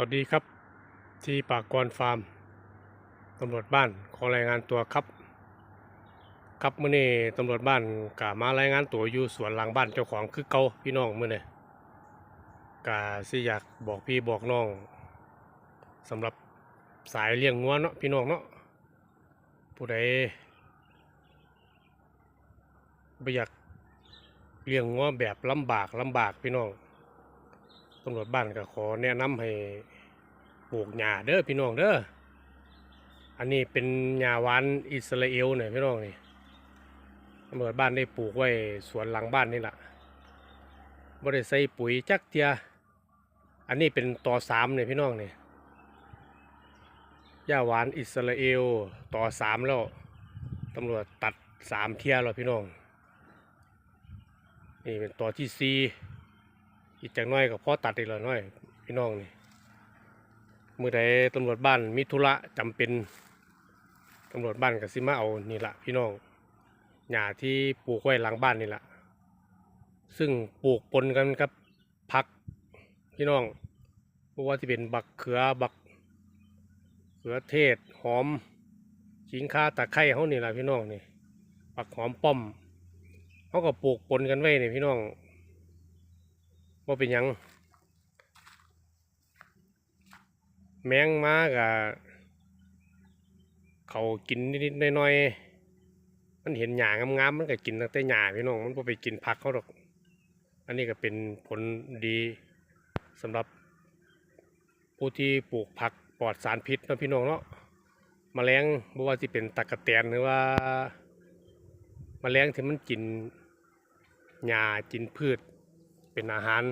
วัสดีครับที่ปากกรฟาร์มตำรวจบ้านขอรายงานตัวครับ ครับเมื่อนี้ตำรวจบ้านกามารายงานตัวอยู่สวนหลังบ้านเจ้าของคือเกาพี่น้องเมื่อนี้กาสิอยากบอกพี่บอกน้องสำหรับสายเลี้ยงงัวเนาะพี่น้องเนาะผู้ใดบ่อยากเลี้ยงงัวแบบลำบากลำบากพี่น้อง ตำรวจบ้านก็ขอแนะนำให้ปลูกหญ้าเด้อพี่น้องเด้อ อันนี้เป็นหญ้าหวานอิสราเอลเนี่ยพี่น้องนี่ตำรวจบ้านได้ปลูกไว้สวนหลังบ้านนี่แหละบ่ได้ใส่ปุ๋ยจักเทีย อันนี้เป็นต่อสามเนี่ยพี่น้องนี่หญ้าหวานอิสราเอลต่อสามแล้วตำรวจตัดสามเทียแล้วพี่น้อง นี่เป็นต่อที่สี่ อีกจากน้อยก็พอตัดอีกแล้วน้อย พี่น้องนี่มือใดตำรวจบ้านมีธุระจำเป็นตำรวจบ้านก็สิมาเอานี่ละพี่น้องหญ้าที่ปลูกไว้หลังบ้านนี่ละซึ่งปลูกปนกันกับผักพี่น้องเพราะว่าที่เป็นบักเขือบักเขือเทศหอมขิงข่าตะไคร้เขานี่ละพี่น้องนี่บักหอมป้อมเขาก็ปลูกปนกันไว้นี่พี่น้อง ว่าเป็นยัง แมงมากะเขากินนิดๆน่อยๆมันเห็นหญ้างามๆมันก็กินตั้งแต่หญ้าพี่น้องมันบ่ไปกินผักเขาหรอก อันนี้ก็เป็นผลดีสำหรับผู้ที่ปลูกผักปลอดสารพิษนะพี่น้องเนาะมแมลงบ่ว่าสิเป็นตะกะแตนหรือว่ามแมลงที่มันกินหญ้ากินพืช เป็นอาหาร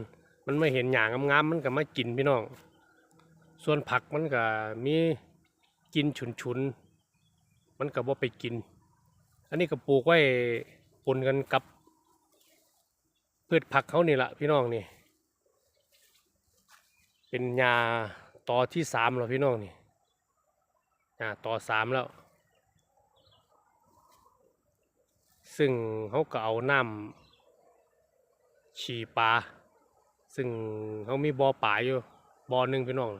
มันไม่เห็นหยางงามๆมันก็มากินพี่น้อง ส่วนผักมันก็มีกินฉุนๆมันก็บ่ไปกิน อันนี้ก็ปลูกไว้ปนกันกับพืชผักเขานี่แหละพี่น้องนี่ เป็นหญ้าต่อที่สามแล้วพี่น้องนี่หญ้าต่อสามแล้วซึ่งเขาก็เอาน้ำ ฉี่ปลาซึ่งเขามีบ่อป่าอยู่บ่อหนึ่งพี่น้อง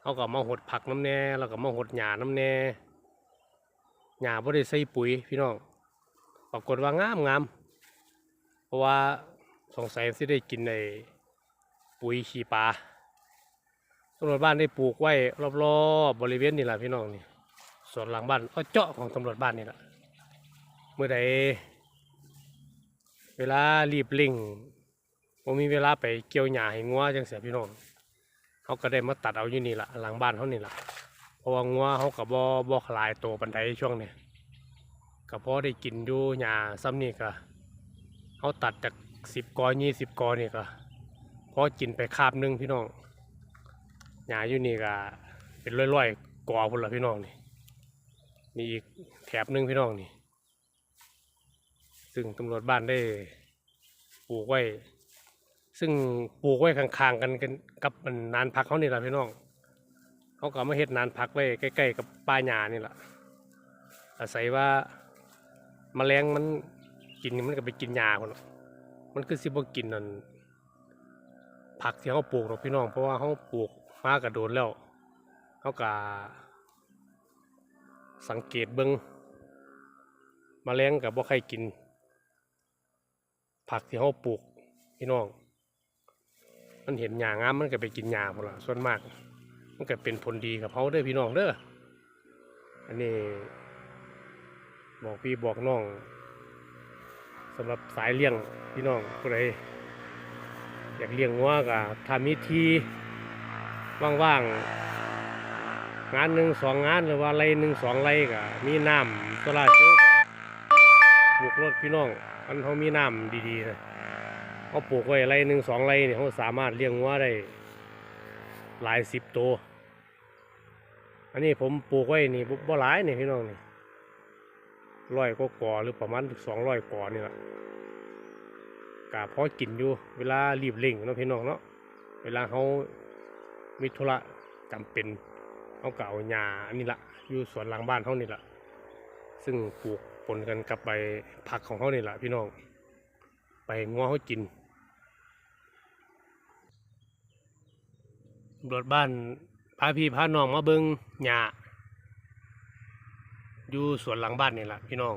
เขาก็มาหดผักน้ำแน่แล้วก็มาหดหญ้าน้ำแน่หญ้าบ่ได้ใส่ปุ๋ยพี่น้องปรากฏว่างามงามเพราะว่าสงสัยสิได้กินในปุ๋ยขี้ปลาตำรวจบ้านได้ปลูกไว้รอบๆบริเวณนี่แหละพี่น้องนี่ส่วนหลังบ้านเอาเจาะของตำรวจบ้านนี่แหละเมื่อใด เวลารีบเร่งผมมีเวลาไปเกี่ยวหญ้าให้งัวจังเสียพี่น้องเขาก็ได้มาตัดเอาอยู่นี่ละหลังบ้านเขานี่ละเพราะว่างัวเขากับบ่บ่ขลายโตปันไดช่วงนี้ก็พอได้กินอยู่หญ้าซ้ำนี่ก็เขาตัดจากสิบกอยี่สิบกอนี่ก็พอกินไปคาบหนึงพี่น้องหญ้าอยู่นี่ก็เป็นร้อยๆกอพุ่นละพี่น้องนี่นี่อีกแถบหนึงพี่น้องนี่ ซึ่งตำรวจบ้านได้ปลูกไว้ ซึ่งปลูกไว้ข้างๆกันกันกับมันนานพักเขานี่แหละพี่น้องเขาก็มาเฮ็ดนานพักไว้ใกล้ๆกับป่าหญ้านี่แหละอาศัยว่าแมลงมันกินมันก็ไปกินหญ้าคนมันคือสิบ่กินนั่นผักที่เขาปลูกหรอกพี่น้อง เพราะว่าเขาปลูกมากระโดนแล้วเขาก็สังเกตเบิ่งแมลงกับบ่ใครกิน ผักที่เขาปลูกพี่น้อง มันเห็นหญ้างามมันก็ไปกินหญ้าหมดละส่วนมาก มันก็เป็นผลดีกับเขาเด้อพี่น้องเด้ออันนี้ บอกพี่บอกน้องสำหรับสายเลี้ยงพี่น้องผู้ใดอยากเลี้ยงวัวก็ถ้ามีทีว่างๆงานหนึ่งสองงานหรือว่าไรหนึ่งสองไรก็มีน้ำโซลาร์เซลล์ก็ ปลูกรถพี่น้องอันเขามีน้ำดีๆนะเขาปลูกไว้ไรหนึ่งสองไรเนี่ยเขาสามารถเลี้ยงวัวได้หลายสิบตัว อันนี้ผมปลูกไว้นี่บ่บหลายนี่พี่น้องนี่ร้อยก็ก่อหรือประมาณสองร้อยกอนี่แหละกะพอกินอยู่เวลารีบเร่งเนาะพี่น้องเนาะเวลาเขามีธุระจำเป็นเขาเก็เอาหญ้าอันนี้ละอยู่สวนหลังบ้านเขานี่ละ ซึ่งปลูกปนกันกับใบผักของเขานี่แหละพี่น้องไปงัวเขากินตรวจบ้านพาพี่พาน้องมาเบิงหญ้าอยู่สวนหลังบ้านนี่แหละพี่น้อง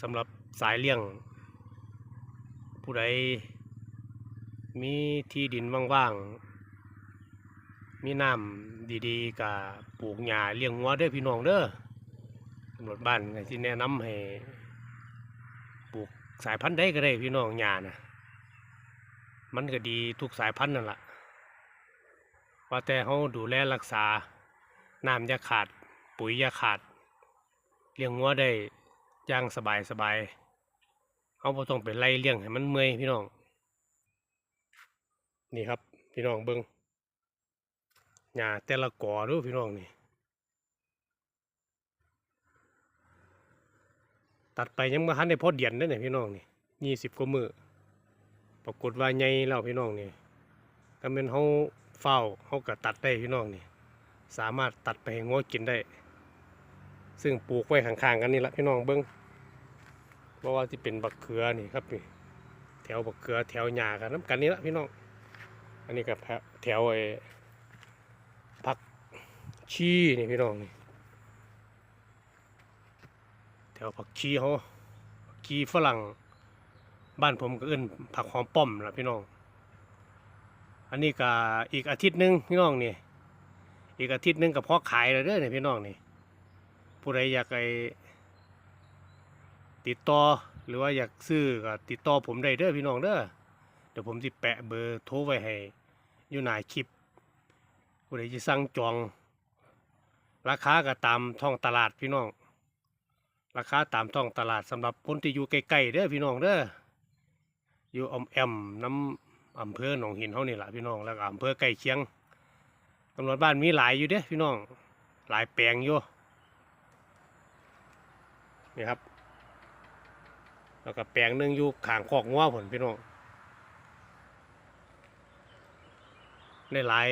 สำหรับสายเลี้ยง ผู้ใดมีที่ดินว่างๆ มีน้ำดีๆกับปลูกหญ้าเลี้ยงงัวเด้อพี่น้องเด้อตำรวจบ้านก็สิแนะนำให้ปลูกสายพันธุ์ใดก็ได้พี่น้องหญ้านะมันก็ดีทุกสายพันธุ์นั่นแหละว่าแต่เขาดูแลรักษาน้ำอย่าขาด ปุ๋ยอย่าขาด เลี้ยงงัวได้ย่างสบายสบายๆเขาบ่ต้องไปไล่เลี้ยงให้มันเมื่อยพี่น้อง นี่ครับพี่น้องเบิ้ง หญ้าแต่ละก่อเดูพี่น้องนี่ตัดไปยังมาทันได้พอเดียนเด้เนี่ยพี่น้องนี่ยี่สิบกว่ามือปรากฏว่าใหญ่แล้วพี่น้องนี่ก็เป็นเขาเฝ้าเขาก็ตัดได้พี่น้องนี่สามารถตัดไปให้งัวกินได้ ซึ่งปลูกไว้ข้างๆกันนี่ละพี่น้องเบิ้งเพราะว่าที่เป็นบักเขือนี่ครับนี่แถวบักเขือแถวหญ้ากันน้ำกันนี่ละพี่น้อง อันนี้ก็แถวแถวไอ้ ชีนี่พี่น้องนี่แถวผักชีเขาผักชีฝรั่ง บ้านผมก็เอิ้นผักหอมป้อมละพี่น้อง อันนี้ก็อีกอาทิตย์หนึงพี่น้องนี่อีกอาทิตย์หนึงก็พอขายแล้วเด้อเนี่ยพี่น้องนี่ผู้ใดอยากไปติดต่อหรือว่าอยากซื้อก็ติดต่อผมได้เด้อพี่น้องเด้อเดี๋ยวผมจะแปะเบอร์โทรไว้ให้อยู่หน้าคลิปผู้ใดจะสั่งจอง ราคาก็ตามท้องตลาดพี่น้อง ราคาตามท้องตลาดสำหรับคนที่อยู่ใกล้ๆเด้อพี่น้องเด้ออยู่อมแอมน้ำอำเภอหนองหินเฮานี่แหละพี่น้องแล้วก็อำเภอใกล้เคียงตำรวจบ้านมีหลายอยู่เด้อพี่น้อง หลายแปลงอยู่นี่ครับแล้วก็แปลงหนึงอยู่ขางคอกงัวผลพี่น้องได้หลาย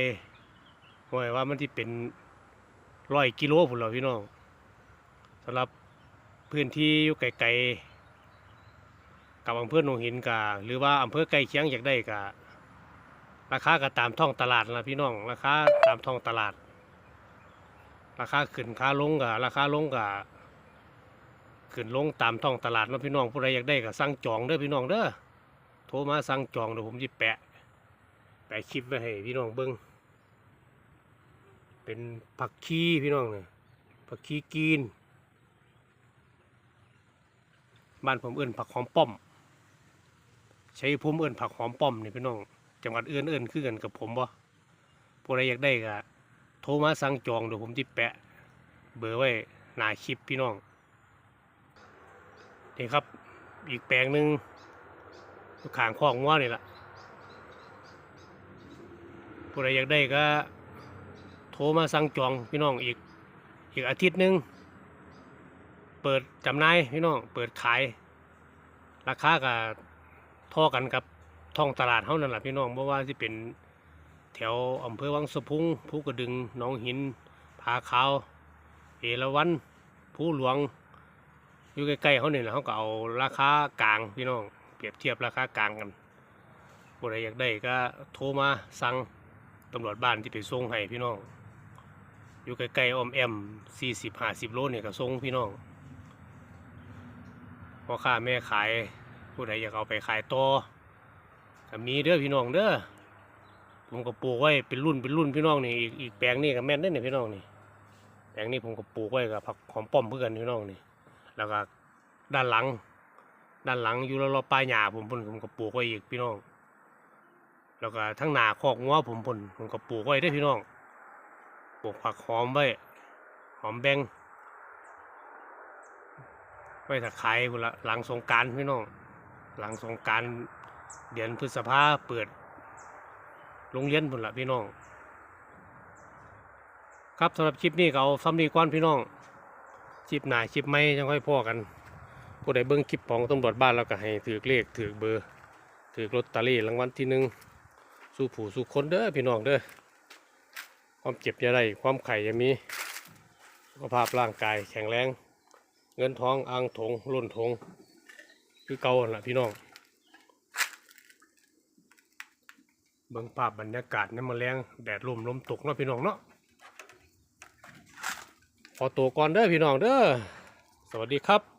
หวยว่ามันที่เป็น ร้อยกิโลผุนเหรอพี่น้องสำหรับพื้นที่อยู่ไกลๆกับอำเภอหนองหินกาหรือว่าอำเภอใกล้เคียงอยากได้กะราคาก็ตามท้องตลาดนะพี่น้อง ราคาตามท้องตลาด ราคาขึ้นค่าลงกะราคาลงกะขึ้นลงตามท้องตลาดนะพี่น้องผู้ใดอยากได้ก็สั่งจองเด้อพี่น้องเด้อโทรมาสั่งจองเดี๋ยวผมจะแปะแปะคลิปไว้ให้พี่น้องเบิ้ง เป็นผักชีพี่น้องเนี่ยผักชีกีนบ้านผมเอื้นผักหอมป้อม ใช้ผมเอื้นผักหอมป้อมนี่พี่น้อง จังหวัดเอื่นเอื้นคือกันกับผมบ่ผู้ใดอยากได้ก็โทรมาสั่งจองเดี๋ยวผมจะแปะ เบอร์ไว้หน้าคลิปพี่น้องนี่ครับอีกแปลงหนึ่งอยู่ข้างคอกงัวนี่แหละผู้ใดอยากได้ก็ โทรมาสั่งจองพี่น้องอีกอีกอาทิตย์หนึ่งเปิดจำหน่ายพี่น้องเปิดขาย ราคาก็เท่อกันกับท้องตลาดเท่านั้นแหละพี่น้องเพราะว่าที่เป็นแถวอำเภอวังสะพุงภูกระดึงหนองหินผาขาวเอราวันภูหลวงอยู่ใกล้ๆเขาเนี่ยแหละเขาก็เอาราคากลางพี่น้องเปรียบเทียบราคากลางกันผู้ใดอยากได้ก็โทรมาสั่งตำรวจบ้านที่ไปส่งให้พี่น้อง อยู่ใกลๆออมแอมสี่สิบห้าสิบโลเนี่ยก็ส่งพี่น้องพ่อค้าแม่ขายผู้ใดอยากเอาไปขายต่อก็มีเด้อพี่น้องเด้อผมก็ปลูกไว้เป็นรุ่นเป็นรุ่นพี่น้องนี่อีกอีกแปลงนี่ก็แม่นได้เนี่ยพี่น้องนี่แปลงนี้ผมก็ปลูกไว้กับผักหอมป้อมเพื่อนพี่น้องนี่ แล้วก็ด้านหลัง ด้านหลังอยู่รอบๆปลายหญ้าผมผมผมก็ปลูกไว้อีกพี่น้อง แล้วก็ทั้งหนาคอกงัวผมผลผมก็ปลูกไว้ได้พี่น้อง ปลูกผักหอมไว้ หอมแบงไว้ถ้าขายพุ่นละหลังสงการพี่น้อง หลังสงการเดือนพฤษภาเปิด โรงเรียนพุ่นละพี่น้อง ครับสำหรับคลิปนี้ก็เอาซ้ำดีก่อนพี่น้องคลิปหนาคลิปไม่จังค่อยพ่อกันผู้ใดเบิ่งคลิปของตำรวจบ้านแล้วก็ให้ถือเลขถือเบอร์ถือลอตเตอรี่รางวัลที่หนึ่งสู้ผู้สู้คนเด้อพี่น้องเด้อ ความเจ็บอย่าได้ความไข่อย่ามีสุขภาพร่างกายแข็งแรง เงินท้องอ่างถงล้นถง คือเก่าหั่นล่ะพี่น้องเบิ่งภาพบรรยากาศในมะแรงแดดลมลมตกเนาะพี่น้องเนาะขอตัวก่อนเด้อพี่น้องเด้อสวัสดีครับ